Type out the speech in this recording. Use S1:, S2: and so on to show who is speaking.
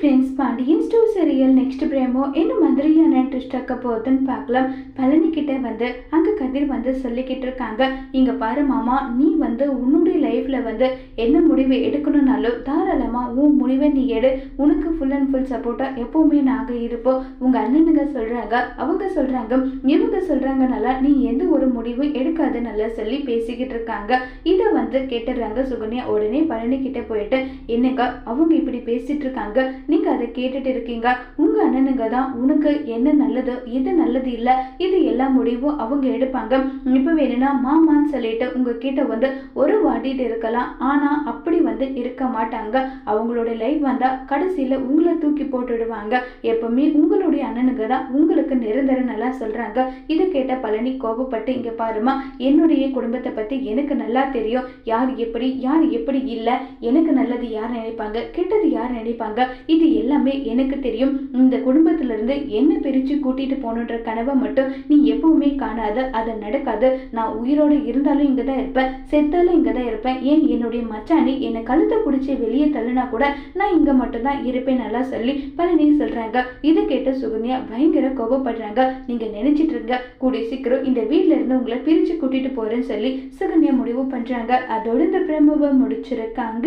S1: Friends Pandian stores serial next promo என்ன மாதிரியான twist ஆக்க போகுதுன்னு பார்க்கலாம். பழனி வந்து அங்கே கதிர் வந்து சொல்லிக்கிட்டு இருக்காங்க. இங்கே பாரு மாமா நீ வந்து உன்னுடைய லைஃப்பில் வந்து என்ன முடிவு எடுக்கணும்னாலும் தாராளமாக உன் முடிவை நீ எடு. உனக்கு ஃபுல் அண்ட் ஃபுல் சப்போர்ட்டாக எப்போவுமே நாங்கள் இருப்போம். உங்கள் அண்ணனுங்க சொல்கிறாங்க அவங்க சொல்கிறாங்க இவங்க சொல்கிறாங்கனால நீ எந்த ஒரு முடிவும் எடுக்காது நல்லா சொல்லி பேசிக்கிட்டு இருக்காங்க. இதை வந்து கேட்டுடுறாங்க சுகன்யா. உடனே பழனி போயிட்டு என்னங்க அவங்க இப்படி பேசிகிட்டு இருக்காங்க? நீங்கள் அதை கேட்டுட்டு இருக்கீங்க. உங்கள் அண்ணனுங்க தான் உனக்கு என்ன நல்லது எது நல்லது இல்லை இது எல்லா முடிவும் அவங்க எடுப்பாங்க. இப்போ வேணும்னா மாமான்னு சொல்லிட்டு உங்ககிட்ட வந்து ஒரு வாட்டிட்டு இருக்கலாம். ஆனால் அப்படி வந்து இருக்க மாட்டாங்க. அவங்களோட லைஃப் வந்தால் கடைசியில் உங்களை தூக்கி போட்டுடுவாங்க. எப்பவுமே உங்களுடைய அண்ணனுங்க தான் உங்களுக்கு நிரந்தர நல்லா சொல்கிறாங்க இதை கேட்ட பழனி கோபப்பட்டு இங்கே பாருமா என்னுடைய குடும்பத்தை பற்றி எனக்கு நல்லா தெரியும். யார் எப்படி யார் எப்படி இல்லை? எனக்கு நல்லது யார் நினைப்பாங்க? கெட்டது யார் நினைப்பாங்க? இது எல்லாமே எனக்கு தெரியும். இந்த குடும்பத்திலிருந்து என்ன பிரித்து கூட்டிகிட்டு போகணுன்ற கனவை மட்டும் நீ எப்பவுமே காணாத. அது நடக்காது. நான் உயிரோட இருந்தாலும் இங்கே தான் இருப்பேன். செத்தாலும் இங்கே தான் இருப்பேன். ஏன் என்னுடைய மச்சானி என்னை கழுத்தை பிடிச்சி வெளியே தள்ளுனா கூட நான் இங்கே மட்டும்தான் இருப்பேன் நல்லா சொல்லி பழனி சொல்கிறாங்க இதை கேட்ட சுகன்யா பயங்கர கோபப்படுறாங்க. நீங்கள் நினைச்சிட்டு இருங்க. கூடிய சீக்கிரம் இந்த வீட்டில் இருந்து உங்களை பிரித்து கூட்டிகிட்டு போகிறேன்னு சொல்லி சுகன்யா முடிவு பண்ணுறாங்க அதோட இந்த பிரமவை முடிச்சிருக்காங்க.